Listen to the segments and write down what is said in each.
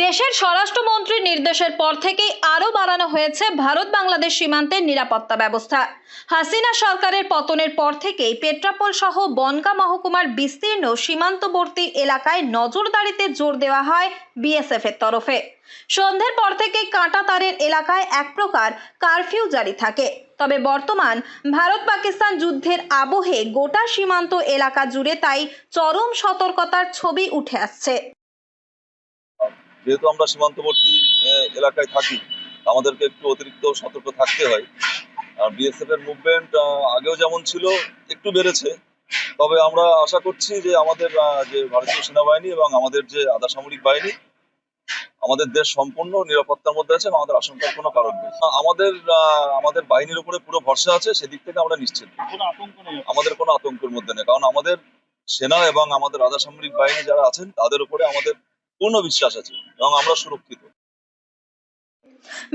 দেশের স্বরাষ্ট্রমন্ত্রীর নির্দেশের পর থেকেই আরও বাড়ানো হয়েছে ভারত বাংলাদেশ সীমান্তের নিরাপত্তা ব্যবস্থা। হাসিনা সরকারের পতনের পর থেকেই পেট্রাপোল সহ বনগা মহকুমার বিস্তীর্ণ সীমান্তবর্তী এলাকায় নজরদারিতে জোর দেওয়া হয় বিএসএফ এর তরফে। সন্ধ্যের পর থেকেই কাঁটা তারের এলাকায় এক প্রকার কারফিউ জারি থাকে। তবে বর্তমান ভারত পাকিস্তান যুদ্ধের আবহে গোটা সীমান্ত এলাকা জুড়ে তাই চরম সতর্কতার ছবি উঠে আসছে। যেহেতু আমরা সীমান্তবর্তী এলাকায় থাকি আমাদেরকে একটু অতিরিক্ত সতর্ক থাকতে হয়। আর বিএসএফ এর মুভমেন্ট আগেও যেমন ছিল একটু বেড়েছে। তবে আমরা আশা করছি যে আমাদের যে ভারতীয় সেনাবাহিনী এবং আমাদের যে আধা সামরিক বাহিনী আমাদের দেশ সম্পূর্ণ নিরাপত্তার মধ্যে আছে আমাদের আশঙ্কার কোনো কারণ নেই। আমাদের আমাদের বাহিনীর উপরে পুরো ভরসা আছে সেদিক থেকে আমরা নিশ্চিত। আমাদের কোনো আতঙ্কের মধ্যে নেই কারণ আমাদের সেনা এবং আমাদের আধা সামরিক বাহিনী যারা আছেন তাদের উপরে আমাদের পূর্ণ বিশ্বাস আছে এবং আমরা সুরক্ষিত।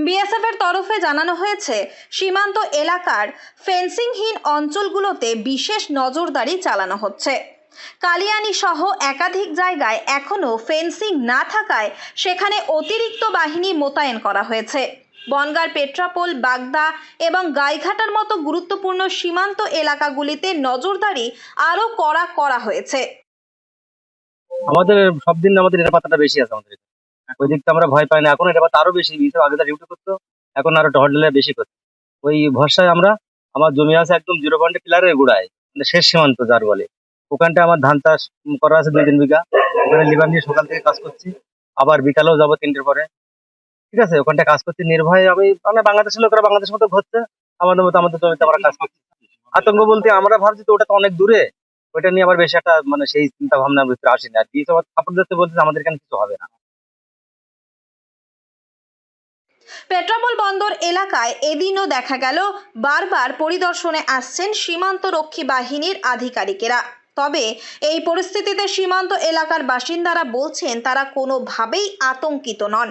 বিএসএফ এর তরফে জানানো হয়েছে, সীমান্ত এলাকার ফেন্সিংহীন অঞ্চলগুলোতে বিশেষ নজরদারি চালানো হচ্ছে। কালিয়ানি সহ একাধিক জায়গায় এখনও ফেন্সিং না থাকায় সেখানে অতিরিক্ত বাহিনী মোতায়েন করা হয়েছে। বনগার পেট্রাপোল, বাগদা এবং গাইঘাটার মতো গুরুত্বপূর্ণ সীমান্ত এলাকাগুলিতে নজরদারি আরও কড়া করা হয়েছে। আমাদের সব দিন আমাদের নিরাপত্তাটা বেশি আছে আমাদের। ওই দিকটা আমরা ভয় পাই না। এখন নিরাপত্তা আরও বেশি বিএসএফ আগে ডিউটি করতো, এখন আরও টহল বেশি করতো ওই ভরসায় আমরা, আমার জমি আছে একদম জিরো পয়েন্ট পিলারের গোড়ায় মানে শেষ সীমান্ত যার বলে। ওখানটা আমার ধান চাষ করা আছে দুই তিন বিঘা। ওখানে লিভার নিয়ে সকাল থেকে কাজ করছি। আবার বিকালেও যাব তিনটের পরে। ঠিক আছে ওখানটা কাজ করছি। নির্ভয়ে আমি মানে বাংলাদেশের লোকেরা বাংলাদেশের মতো ঘুরছে। আমাদের মতো, আমাদের জমিতে আমরা কাজ করছি। আতঙ্ক বলতে আমরা ভাবছি তো ওটা তো অনেক দূরে। ওইটা নিয়ে আবার বেশি একটা মানে সেই চিন্তা ভাবনার ভিতরে আসেনি। আর বিএসএফ সাপোর্ট দিতে বলছে আমাদের এখানে কিছু হবে না। পেট্রাপোল বন্দর এলাকায় এদিনও দেখা গেল বারবার পরিদর্শনে আসছেন সীমান্তরক্ষী বাহিনীর আধিকারিকেরা। তবে এই পরিস্থিতিতে সীমান্ত এলাকার বাসিন্দারা বলছেন তারা কোনোভাবেই আতঙ্কিত নন।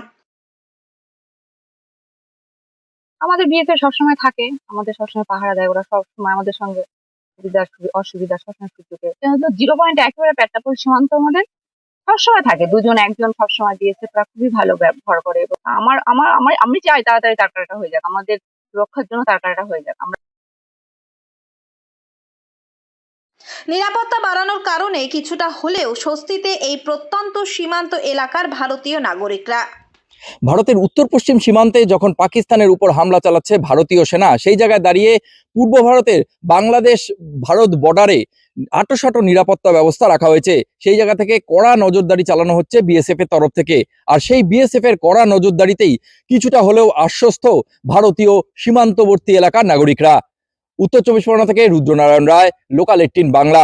আমাদের বিয়েতে সবসময় থাকে আমাদের সবসময় পাহারা দেয় ওরা সবসময় আমাদের সঙ্গে। সুবিধা অসুবিধা সবসময় সুযোগে জিরো পয়েন্ট একেবারে পেট্টাপুল সীমান্ত আমাদের সবসময় থাকে। দুজন, একজন সবসময় দিয়েছে। তারা খুবই ভালো ব্যবহার করে এবং আমার আমার আমার, আমি চাই তাড়াতাড়ি তারকাটা হয়ে যাক। আমাদের সুরক্ষার জন্য তারকাটা হয়ে যাক। আমরা নিরাপত্তা বাড়ানোর কারণে কিছুটা হলেও স্বস্তিতে এই প্রত্যন্ত সীমান্ত এলাকার ভারতীয় নাগরিকরা। ভারতের উত্তর পশ্চিম সীমান্তে যখন পাকিস্তানের উপর হামলা চালাচ্ছে ভারতীয় সেনা, সেই জায়গায় দাঁড়িয়ে পূর্ব ভারতের বাংলাদেশ ভারত বর্ডারে আটোসাটো নিরাপত্তা ব্যবস্থা রাখা হয়েছে। সেই জায়গা থেকে কড়া নজরদারি চালানো হচ্ছে বিএসএফ এর তরফ থেকে। আর সেই বিএসএফ এর কড়া নজরদারিতেই কিছুটা হলেও আশ্বস্ত ভারতীয় সীমান্তবর্তী এলাকার নাগরিকরা। উত্তর চব্বিশ পরগনা থেকে রুদ্রনারায়ণ রায় লোকাল এইটিন বাংলা